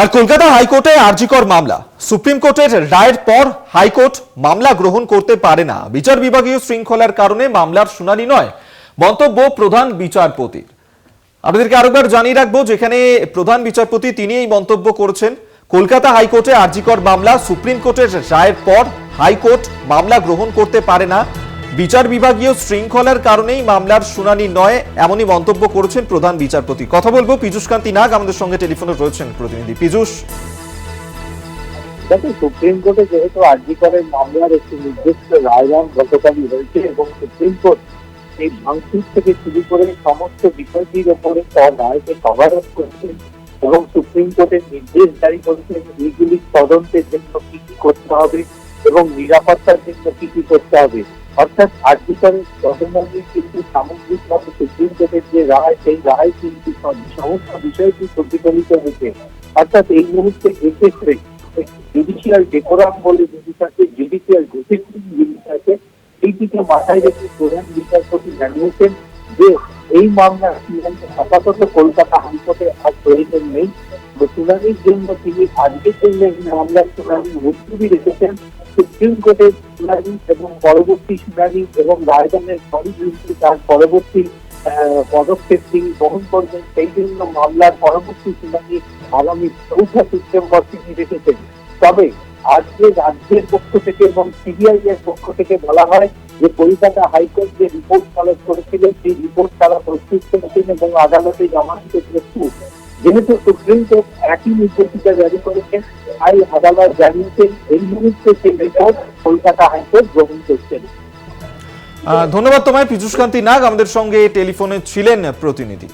আর কলকাতা হাইকোর্টে আরজিকর মামলা। সুপ্রিম কোর্টের রায়ের পর হাইকোর্ট মামলা গ্রহণ করতে পারে না। বিচার বিভাগীয় শৃঙ্খলার কারণে মামলার শুনানি নয়, মন্তব্য প্রধান বিচারপতির। আপনাদেরকে আরেকবার জানিয়ে রাখব, যেখানে প্রধান বিচারপতি তিনি এই মন্তব্য করেছেন, কলকাতা হাইকোর্টে আরজিকর মামলা, সুপ্রিম কোর্টের রায়ের পর হাইকোর্ট মামলা গ্রহণ করতে পারে না। বিচার বিভাগীয় শৃঙ্খলার কারণেই মামলার শুনানি নয়, এমনই মন্তব্য করেছেন প্রধান বিচারপতি। কথা বলব পীযুষ কান্তি নাগ, আমাদের সঙ্গে টেলিফোনে রয়েছেন প্রতিনিধি। পীযুষ? দেখুন, সুপ্রিম কোর্টে যেহেতু আরজি করের মামলার একটি নির্দিষ্ট রায়দান গতকালই হয়েছে এবং সুপ্রিম কোর্ট এই ভাঙচুর থেকে শুরু করে সমস্ত বিষয়টির ওপরে তার রায়কে কভার করেছেন এবং সুপ্রিম কোর্টের নির্দেশ জারি করেছেন এইগুলি তদন্তের জন্য কি কি করতে হবে এবং নিরাপত্তার জন্য কি কি করতে হবে। অর্থাৎ আরজি করের ঘটনাগুলি কিন্তু সামগ্রিকভাবে সুপ্রিম কোর্টের যে রায়, সেই রায় কিন্তু সমস্ত বিষয়টি প্রতিফলিত হয়েছে। অর্থাৎ এই মুহূর্তে এক্ষেত্রে জুডিশিয়াল ডেকোরাম বলে জিনিস আছে জুডিশিয়াল ডিসিপ্লিন জিনিস আছে এইটিকে মাথায় রেখে প্রধান বিচারপতি জানিয়েছেন যে এই মামলা শুনানি আপাতত কলকাতা হাইকোর্টে আর প্রয়োজন নেই। শুনানির জন্য তিনি আজকের জন্য মামলার শুনানি মুলতুবি রেখেছেন। সুপ্রিম কোর্টের শুনানি এবং পরবর্তী শুনানি এবং রায়দানের পরই কিন্তু তার পরবর্তী পদক্ষেপ তিনি গ্রহণ করবেন, সেই জন্য মামলার পরবর্তী শুনানি আগামী চৌঠা সেপ্টেম্বর তিনি রেখেছেন। তবে আজকে রাজ্যের পক্ষ থেকে এবং সিবিআই এর পক্ষ থেকে বলা হয় যে কলকাতা হাইকোর্ট যে রিপোর্ট কালেক্ট করেছিলেন, সেই রিপোর্ট তারা প্রস্তুত করেছেন এবং আদালতে জমা দিতে প্রস্তুত। যেহেতু সুপ্রিম কোর্ট একই নির্দেশিকা জারি করেছেন তাই আদালত জানিয়েছেন এই মুহূর্তে সেই রিপোর্ট কলকাতা হাইকোর্ট গ্রহণ করছেন ধন্যবাদ তোমায় পীযুষ কান্তি নাগ আমাদের সঙ্গে টেলিফোনে ছিলেন প্রতিনিধি।